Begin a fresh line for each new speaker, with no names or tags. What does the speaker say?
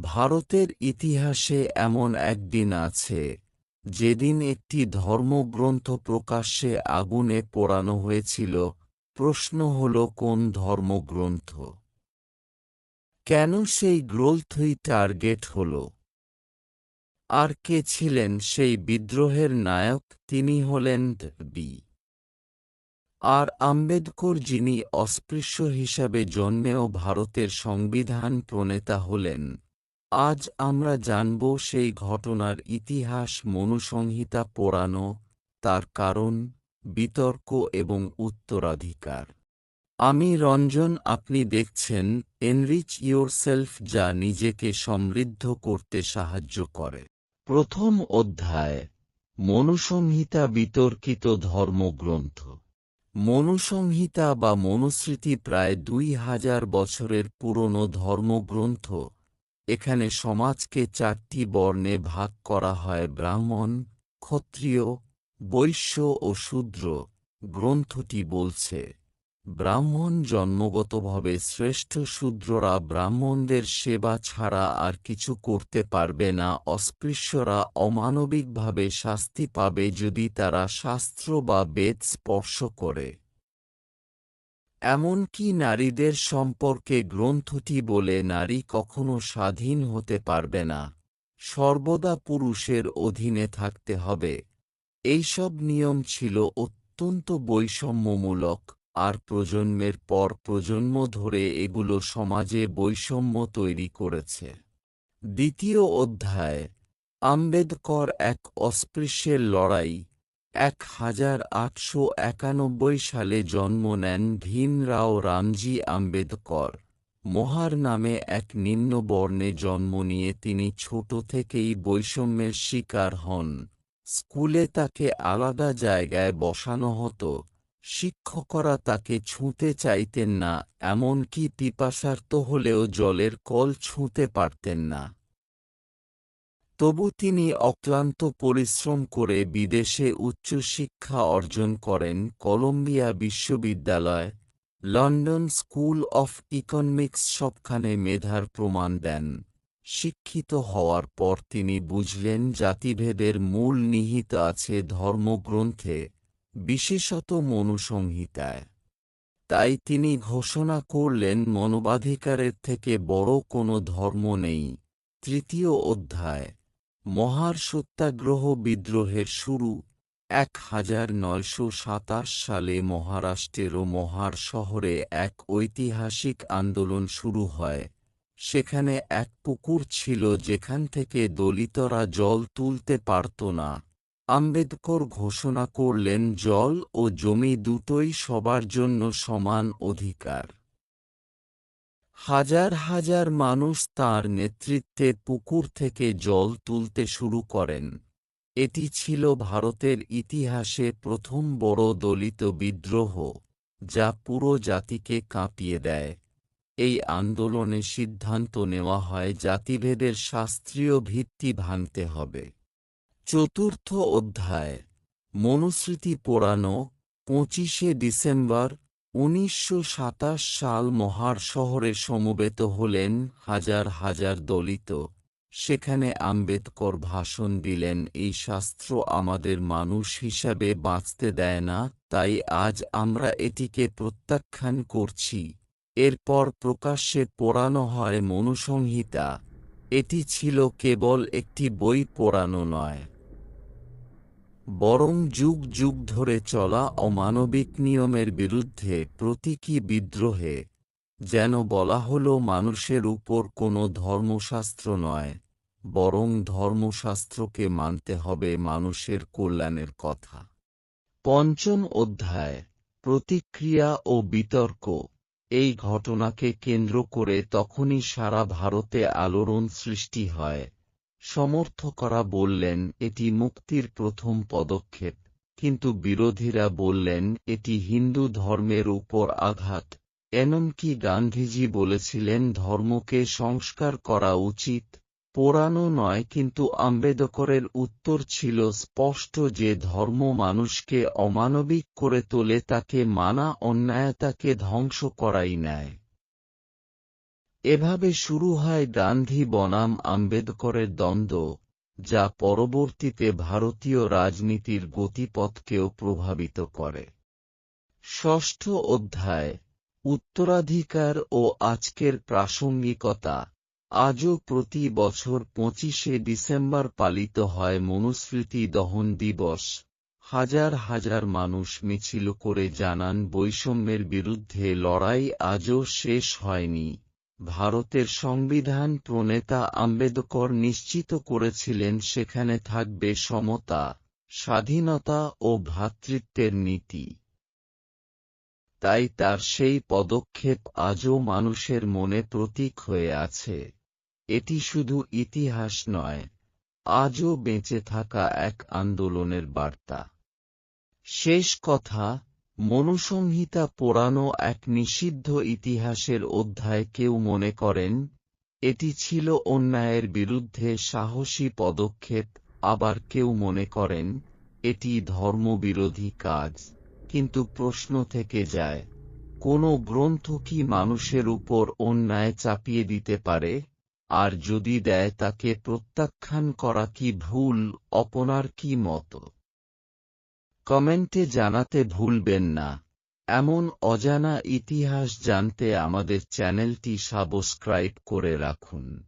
ভারতের ইতিহাসে এমন একদিন আছে, যেদিন একটি ধর্মগ্রন্থ প্রকাশ্যে আগুনে পোড়ানো হয়েছিল। প্রশ্ন হল, কোন ধর্মগ্রন্থ? কেন সেই গ্রন্থই টার্গেট হল? আর কে ছিলেন সেই বিদ্রোহের নায়ক? তিনি হলেন বি। আর আম্বেদকর যিনি অস্পৃশ্য হিসাবে জন্মেও ভারতের সংবিধান প্রণেতা হলেন আজ আমরা জানব সেই ঘটনার ইতিহাস মনুসংহিতা পোড়ানো, তার কারণ, বিতর্ক এবং উত্তরাধিকার। আমি রঞ্জন, আপনি দেখছেন এনরিচ ইয়োরসেলফ যা নিজেকে সমৃদ্ধ করতে সাহায্য করে। প্রথম অধ্যায়, মনুসংহিতা বিতর্কিত ধর্মগ্রন্থ। মনুসংহিতা বা মনুস্মৃতি প্রায় দুই হাজার বছরের পুরনো ধর্মগ্রন্থ। এখানে সমাজকে চারটি বর্ণে ভাগ করা হয়, ব্রাহ্মণ, ক্ষত্রিয়, বৈশ্য ও শূদ্র। গ্রন্থটি বলছে, ব্রাহ্মণ জন্মগতভাবে শ্রেষ্ঠ শূদ্ররা ব্রাহ্মণদের সেবা ছাড়া আর কিছু করতে পারবে না। অস্পৃশ্যরা অমানবিকভাবে শাস্তি পাবে যদি তারা শাস্ত্র বা বেদ স্পর্শ করে। এমনকি নারীদের সম্পর্কে গ্রন্থটি বলে নারী কখনো স্বাধীন হতে পারবে না। সর্বদা পুরুষের অধীনে থাকতে হবে। এইসব নিয়ম ছিল অত্যন্ত বৈষম্যমূলক, আর প্রজন্মের পর প্রজন্ম ধরে এগুলো সমাজে বৈষম্য তৈরি করেছে। দ্বিতীয় অধ্যায়, আম্বেদকর এক অস্পৃশ্যের লড়াই। এক হাজার আটশো একানব্বই সালে জন্ম নেন ভীমরাও রামজি আম্বেদকর। মহার নামে এক নিম্ন বর্ণে জন্ম নিয়ে তিনি ছোট থেকেই বৈষম্যের শিকার হন। স্কুলে তাকে আলাদা জায়গায় বসানো হতো। শিক্ষকরা তাকে ছুঁতে চাইতেন না, এমনকি পিপাসার্ত হলেও জলের কল ছুঁতে পারতেন না। তবু তিনি অক্লান্ত পরিশ্রম করে বিদেশে উচ্চশিক্ষা অর্জন করেন কলম্বিয়া বিশ্ববিদ্যালয়, লন্ডন স্কুল অফ ইকনমিক্স সবখানে মেধার প্রমাণ দেন। শিক্ষিত হওয়ার পর তিনি বুঝলেন জাতিভেদের মূল নিহিত আছে ধর্মগ্রন্থে, বিশেষত মনুসংহিতায়। তাই তিনি ঘোষণা করলেন মনোবাধিকারের থেকে বড় কোনো ধর্ম নেই। তৃতীয় অধ্যায় মহার সত্যাগ্রহ বিদ্রোহের শুরু এক হাজার নয়শো সাতাশ সালে মহারাষ্ট্রের ও মহার শহরে এক ঐতিহাসিক আন্দোলন শুরু হয়। সেখানে এক পুকুর ছিল যেখান থেকে দলিতরা জল তুলতে পারত না। আম্বেদকর ঘোষণা করলেন, জল ও জমি দুটোই সবার জন্য সমান অধিকার। হাজার হাজার মানুষ তার নেতৃত্বে পুকুর থেকে জল তুলতে শুরু করেন। এটি ছিল ভারতের ইতিহাসে প্রথম বড় দলিত বিদ্রোহ, যা পুরো জাতিকে কাঁপিয়ে দেয়। এই আন্দোলনে সিদ্ধান্ত নেওয়া হয় জাতিভেদের শাস্ত্রীয় ভিত্তি ভাঙতে হবে। চতুর্থ অধ্যায়, মনুস্মৃতি পোড়ানো, পঁচিশে ডিসেম্বর উনিশশো সাতাশ সাল মহার শহরে সমবেত হলেন হাজার হাজার দলিত। সেখানে আম্বেদকর ভাষণ দিলেন, এই শাস্ত্র আমাদের মানুষ হিসাবে বাঁচতে দেয় না, তাই আজ আমরা এটিকে প্রত্যাখ্যান করছি। এরপর প্রকাশ্যে পোড়ানো হয় মনুসংহিতা। এটি ছিল কেবল একটি বই পোড়ানো নয়। বরং যুগ যুগ ধরে চলা অমানবিক নিয়মের বিরুদ্ধে প্রতীকী বিদ্রোহে, যেন বলা হল মানুষের উপর কোনো ধর্মশাস্ত্র নয়, বরং ধর্মশাস্ত্রকে মানতে হবে মানুষের কল্যাণের কথা। পঞ্চম অধ্যায়, প্রতিক্রিয়া ও বিতর্ক। এই ঘটনাকে কেন্দ্র করে তখনই সারা ভারতে আলোড়ন সৃষ্টি হয়। সমর্থকরা বললেন, এটি মুক্তির প্রথম পদক্ষেপ। কিন্তু বিরোধীরা বললেন, এটি হিন্দু ধর্মের উপর আঘাত। এমনকি গান্ধীজি বলেছিলেন, ধর্মকে সংস্কার করা উচিত। পোড়ানো নয়, কিন্তু আম্বেদকরের উত্তর ছিল স্পষ্ট যে ধর্ম মানুষকে অমানবিক করে তোলে, তাকে মানা অন্যায়তাকে ধ্বংস করাই নেয় এভাবে শুরু হয় গান্ধী বনাম আম্বেদকরের দ্বন্দ্ব, যা পরবর্তীতে ভারতীয় রাজনীতির গতিপথকেও প্রভাবিত করে। ষষ্ঠ অধ্যায়, উত্তরাধিকার ও আজকের প্রাসঙ্গিকতা। আজও প্রতি বছর পঁচিশে ডিসেম্বর পালিত হয় মনুস্মৃতি দহন দিবস। হাজার হাজার মানুষ মিছিল করে জানান বৈষম্যের বিরুদ্ধে লড়াই আজও শেষ হয়নি। ভারতের সংবিধান প্রণেতা আম্বেদকর নিশ্চিত করেছিলেন সেখানে থাকবে সমতা, স্বাধীনতা ও ভ্রাতৃত্বের নীতি। তাই তার সেই পদক্ষেপ আজও মানুষের মনে প্রতীক হয়ে আছে। এটি শুধু ইতিহাস নয়, আজও বেঁচে থাকা এক আন্দোলনের বার্তা। শেষ কথা মনুসংহিতা পোড়ানো এক নিষিদ্ধ ইতিহাসের অধ্যায় কেউ মনে করেন, এটি ছিল অন্যায়ের বিরুদ্ধে সাহসী পদক্ষেপ, আবার কেউ মনে করেন, এটি ধর্মবিরোধী কাজ। কিন্তু প্রশ্ন থেকে যায়, কোন গ্রন্থ কি মানুষের উপর অন্যায় চাপিয়ে দিতে পারে? আর যদি দেয় তাকে প্রত্যাখ্যান করা কি ভুল, অপনার কি মত? কমেন্টে জানাতে ভুলবেন না। এমন অজানা ইতিহাস জানতে আমাদের চ্যানেলটি সাবস্ক্রাইব করে রাখুন।